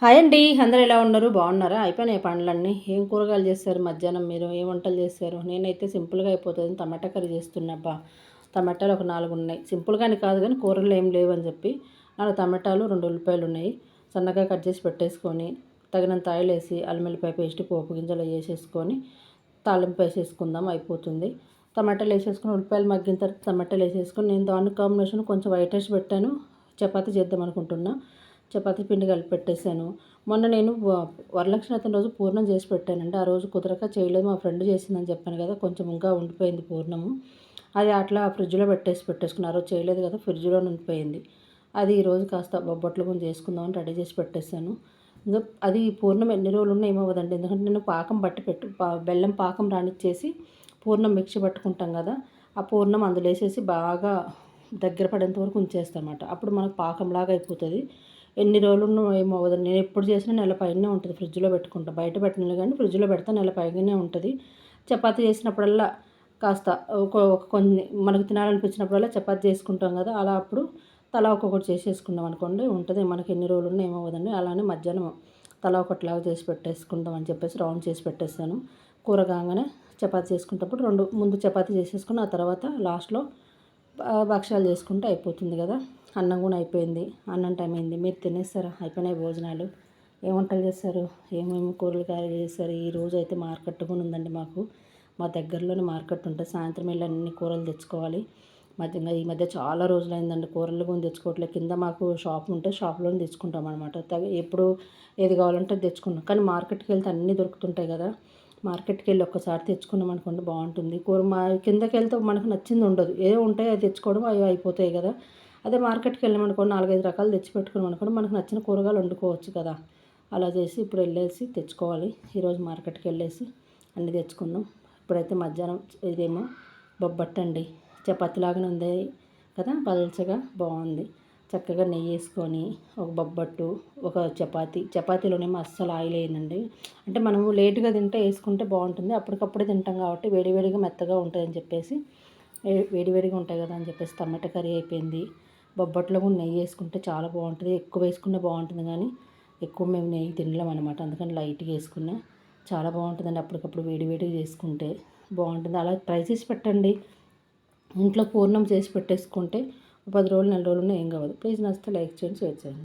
Hi అండి అందరు ఎలా ఉన్నారు? బాగున్నారా? అయిపోయినాయి పండ్లన్నీ. ఏం కూరగాయలు చేస్తారు మధ్యాహ్నం మీరు? ఏం వంటలు చేస్తారు నేనైతే సింపుల్గా అయిపోతుంది. టమాటా కర్రీ చేస్తున్నబ్బా. టమాటాలు ఒక నాలుగు ఉన్నాయి. సింపుల్గానే కాదు కానీ కూరలు ఏం లేవని చెప్పి నాలుగు టమాటాలు రెండు ఉల్లిపాయలు ఉన్నాయి. సన్నగా కట్ చేసి పెట్టేసుకొని తగినంత ఆయిల్ వేసి అల్లిమిల్లిపాయ పేస్ట్ పోపు గింజలు వేసేసుకొని తాలింపు వేసేసుకుందాం అయిపోతుంది. టమాటాలు వేసేసుకుని ఉల్లిపాయలు మగ్గిన తర్వాత టమాటాలు వేసేసుకొని నేను దాని కాంబినేషన్ కొంచెం వైట్ రైస్ పెట్టాను. చపాతీ చేద్దాం అనుకుంటున్నా. చపాతీ పిండి కలిపి పెట్టేశాను. మొన్న నేను వరలక్ష్మి రోజు పూర్ణం చేసి పెట్టానండి. ఆ రోజు కుదరక చేయలేదు. మా ఫ్రెండ్ చేసిందని చెప్పాను కదా కొంచెం ఇంకా ఉండిపోయింది పూర్ణము. అది అట్లా ఫ్రిడ్జ్లో పెట్టేసి పెట్టేసుకున్నారు. ఆ రోజు చేయలేదు కదా ఫ్రిడ్జ్లో ఉండిపోయింది. అది ఈరోజు కాస్త బొబ్బట్లు కొంచెం చేసుకుందామని రెడీ చేసి పెట్టేశాను. ఇంకా అది పూర్ణం ఎన్ని రోజులు ఉన్నా ఏమవ్వదండి. ఎందుకంటే నేను పాకం బట్టి పెట్టు బెల్లం పాకం రానిచ్చేసి పూర్ణం మిక్సీ పట్టుకుంటాం కదా ఆ పూర్ణం అందులో వేసేసి బాగా దగ్గర పడేంత వరకు ఉంచేస్తామన్నమాట. అప్పుడు మనకు పాకంలాగా అయిపోతుంది. ఎన్ని రోజులు ఏమో అవ్వదు. నేను ఎప్పుడు చేసినా నెల పైనే ఉంటుంది. ఫ్రిడ్జ్లో పెట్టుకుంటా. బయట పెట్టిన కానీ ఫ్రిడ్జ్లో పెడితే నెల పైగానే ఉంటుంది. చపాతీ చేసినప్పుడల్లా కాస్త ఒక కొన్ని మనకు తినాలనిపించినప్పుడల్లా చపాతీ చేసుకుంటాం కదా అలా అప్పుడు తలా ఒక్కొక్కటి చేసేసుకున్నాం అనుకోండి. ఉంటుంది. మనకి ఎన్ని రోజులు ఉన్నా ఏమవ్వదండి అలానే మధ్యాహ్నం తలా ఒకటిలాగా చేసి పెట్టేసుకుందాం అని చెప్పేసి రౌండ్ చేసి పెట్టేస్తాను. కూర కాగానే చపాతీ చేసుకునేటప్పుడు రెండు ముందు చపాతీ చేసేసుకుని ఆ తర్వాత లాస్ట్లో భక్ష్యాలు చేసుకుంటే అయిపోతుంది కదా. అన్నం కూడా అయిపోయింది. అన్నం టైం అయింది. మీరు తినేస్తారా? అయిపోయినాయి భోజనాలు. ఏం వంటలు చేస్తారు? ఏమేమి కూరలు కాయలు చేస్తారు? ఈ రోజు అయితే మార్కెట్ కూడా ఉందండి మాకు. మా దగ్గరలోనే మార్కెట్ ఉంటుంది. సాయంత్రం వెళ్ళి అన్ని కూరలు తెచ్చుకోవాలి. మధ్య ఈ మధ్య చాలా రోజులైందండి. కూరలు కూడా తెచ్చుకోవట్లేదు. కింద మాకు షాప్ ఉంటే షాప్లోనే తెచ్చుకుంటాం అనమాట ఎప్పుడు ఏది కావాలంటే తెచ్చుకుంటాం. కానీ మార్కెట్కి వెళ్తే అన్నీ దొరుకుతుంటాయి కదా. మార్కెట్కి వెళ్ళి ఒక్కసారి తెచ్చుకున్నాం అనుకోండి బాగుంటుంది. కూర మా కిందకి వెళ్తే మనకు నచ్చింది ఉండదు. ఏదో ఉంటాయి అది తెచ్చుకోవడం అవి అయిపోతాయి కదా. అదే మార్కెట్కి వెళ్ళామనుకోండి నాలుగైదు రకాలు తెచ్చి పెట్టుకున్నాం అనుకోండి మనకు నచ్చిన కూరగాయలు వండుకోవచ్చు కదా. అలా చేసి ఇప్పుడు వెళ్ళేసి తెచ్చుకోవాలి. ఈరోజు మార్కెట్కి వెళ్ళేసి అన్నీ తెచ్చుకున్నాం ఇప్పుడైతే మధ్యాహ్నం ఇదేమో బొబ్బట్టండి. చపాతీలాగానే ఉంది కదా పలచగా బాగుంది. చక్కగా నెయ్యి వేసుకొని ఒక బొబ్బట్టు ఒక చపాతి. చపాతీలోనేమో అస్సలు ఆయిల్ వేయనండి. అంటే మనము లేటుగా తింటే వేసుకుంటే బాగుంటుంది. అప్పటికప్పుడే తింటాం కాబట్టి వేడివేడిగా మెత్తగా ఉంటుందని చెప్పేసి వేడివేడిగా ఉంటాయి కదా అని చెప్పేసి టమాటా కర్రీ అయిపోయింది. బొబ్బట్లో కూడా నెయ్యి వేసుకుంటే చాలా బాగుంటుంది. ఎక్కువ వేసుకుంటే బాగుంటుంది కానీ ఎక్కువ మేము నెయ్యి తినలేం అనమాట అందుకని లైట్గా వేసుకున్నా. చాలా బాగుంటుందండి అప్పటికప్పుడు వేడివేడిగా చేసుకుంటే. బాగుంటుంది. అలా ట్రై చేసి పెట్టండి. ఇంట్లో పూర్ణం చేసి పెట్టేసుకుంటే పది రోజులు నెల రోజులు ఏం కావదు ప్లీజ్ నచ్చితే లైక్ చేయండి షేర్ చేయండి.